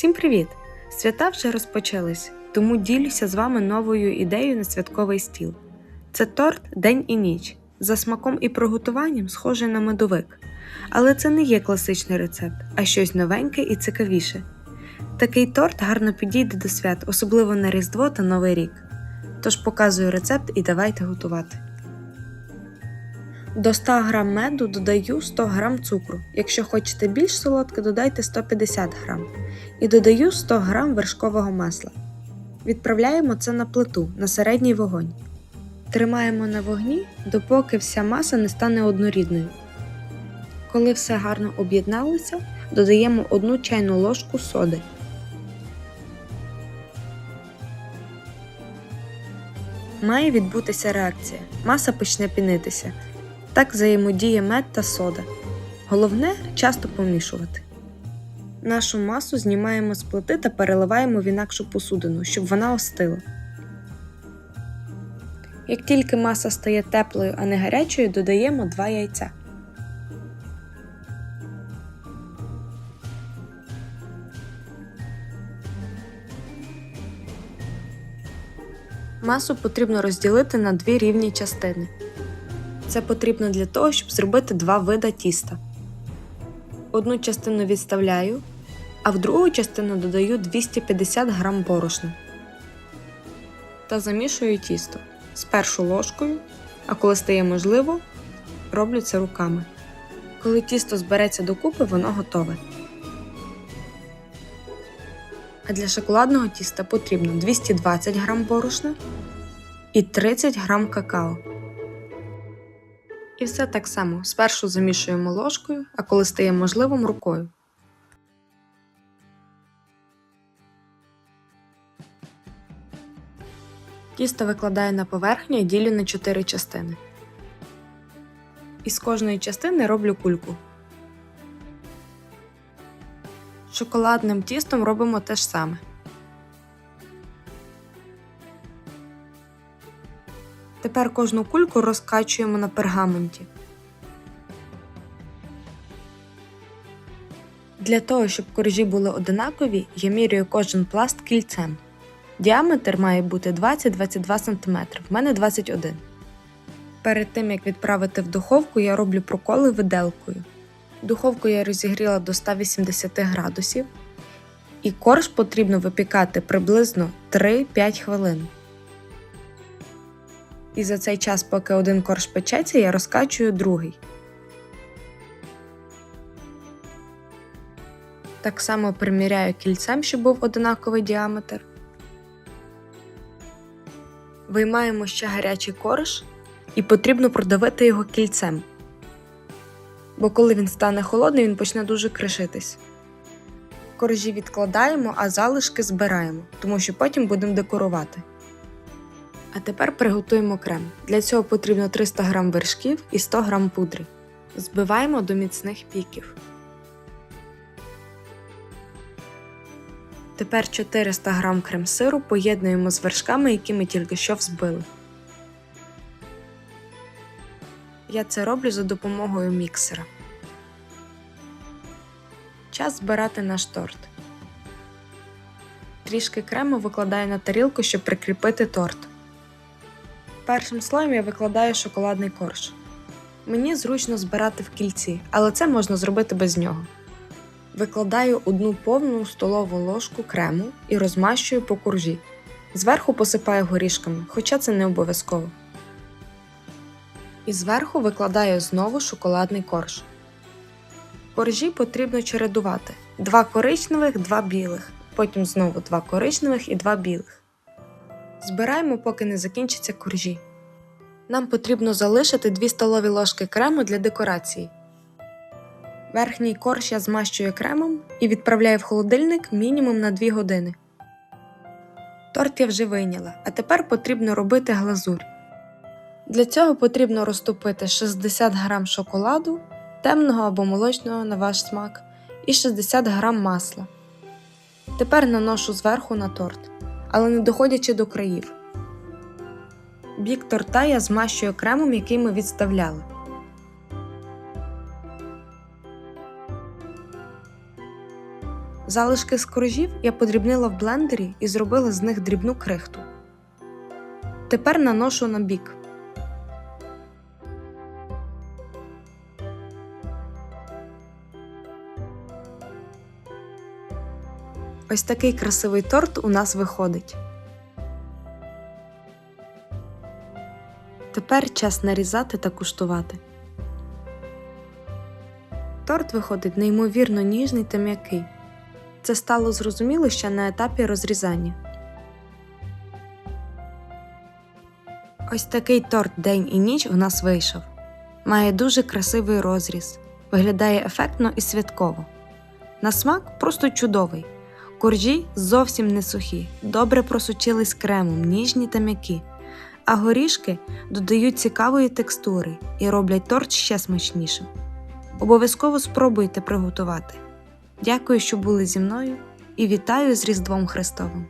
Всім привіт! Свята вже розпочались, тому ділюся з вами новою ідеєю на святковий стіл. Це торт День і ніч. За смаком і приготуванням схожий на медовик. Але це не є класичний рецепт, а щось новеньке і цікавіше. Такий торт гарно підійде до свят, особливо на Різдво та Новий рік. Тож показую рецепт і давайте готувати. До 100 г меду додаю 100 г цукру. Якщо хочете більш солодке, додайте 150 г. І додаю 100 г вершкового масла. Відправляємо це на плиту на середній вогонь. Тримаємо на вогні, допоки вся маса не стане однорідною. Коли все гарно об'єдналося, додаємо 1 чайну ложку соди. Має відбутися реакція. Маса почне пінитися. Так взаємодіє мед та сода. Головне часто помішувати. Нашу масу знімаємо з плити та переливаємо в інакшу посудину, щоб вона остила. Як тільки маса стає теплою, а не гарячою, додаємо 2 яйця. Масу потрібно розділити на дві рівні частини. Це потрібно для того, щоб зробити два вида тіста. Одну частину відставляю, а в другу частину додаю 250 г борошна та замішую тісто спершу ложкою, а коли стає можливо, роблю це руками. Коли тісто збереться докупи, воно готове. А для шоколадного тіста потрібно 220 г борошна і 30 г какао. І все так само. Спершу замішуємо ложкою, а коли стає можливим рукою. Тісто викладаю на поверхню і ділю на 4 частини. Із кожної частини роблю кульку. Шоколадним тістом робимо те ж саме. Тепер кожну кульку розкачуємо на пергаменті. Для того, щоб коржі були одинакові, я міряю кожен пласт кільцем. Діаметр має бути 20-22 см, в мене 21 Перед тим як відправити в духовку, я роблю проколи виделкою. Духовку я розігріла до 180 градусів, і корж потрібно випікати приблизно 3-5 хвилин. І за цей час, поки один корж печеться, я розкачую другий. Так само приміряю кільцем, щоб був одинаковий діаметр. Виймаємо ще гарячий корж і потрібно продавити його кільцем. Бо коли він стане холодний, він почне дуже кришитись. Коржі відкладаємо, а залишки збираємо, тому що потім будемо декорувати. А тепер приготуємо крем. Для цього потрібно 300 г вершків і 100 г пудри. Збиваємо до міцних піків. Тепер 400 г крем-сиру поєднуємо з вершками, які ми тільки що взбили. Я це роблю за допомогою міксера. Час збирати наш торт. Трішки крему викладаю на тарілку, щоб прикріпити торт. Першим слоєм я викладаю шоколадний корж. Мені зручно збирати в кільці, але це можна зробити без нього. Викладаю одну повну столову ложку крему і розмащую по коржі. Зверху посипаю горішками, хоча це не обов'язково. І зверху викладаю знову шоколадний корж. Коржі потрібно чередувати: два коричневих, два білих, потім знову два коричневих і два білих. Збираємо, поки не закінчаться коржі. Нам потрібно залишити 2 столові ложки крему для декорації. Верхній корж я змащую кремом і відправляю в холодильник мінімум на 2 години. Торт я вже вийняла, а тепер потрібно робити глазурь. Для цього потрібно розтопити 60 г шоколаду, темного або молочного на ваш смак, і 60 г масла. Тепер наношу зверху на торт, але не доходячи до країв. Бік торта я змащую кремом, який ми відставляли. Залишки з коржів я подрібнила в блендері і зробила з них дрібну крихту. Тепер наношу на бік. Ось такий красивий торт у нас виходить. Тепер час нарізати та куштувати. Торт виходить неймовірно ніжний та м'який. Це стало зрозуміло ще на етапі розрізання. Ось такий торт день і ніч у нас вийшов. Має дуже красивий розріз, виглядає ефектно і святково. На смак просто чудовий. Коржі зовсім не сухі, добре просучились кремом, ніжні та м'які, а горішки додають цікавої текстури і роблять торт ще смачнішим. Обов'язково спробуйте приготувати. Дякую, що були зі мною і вітаю з Різдвом Христовим!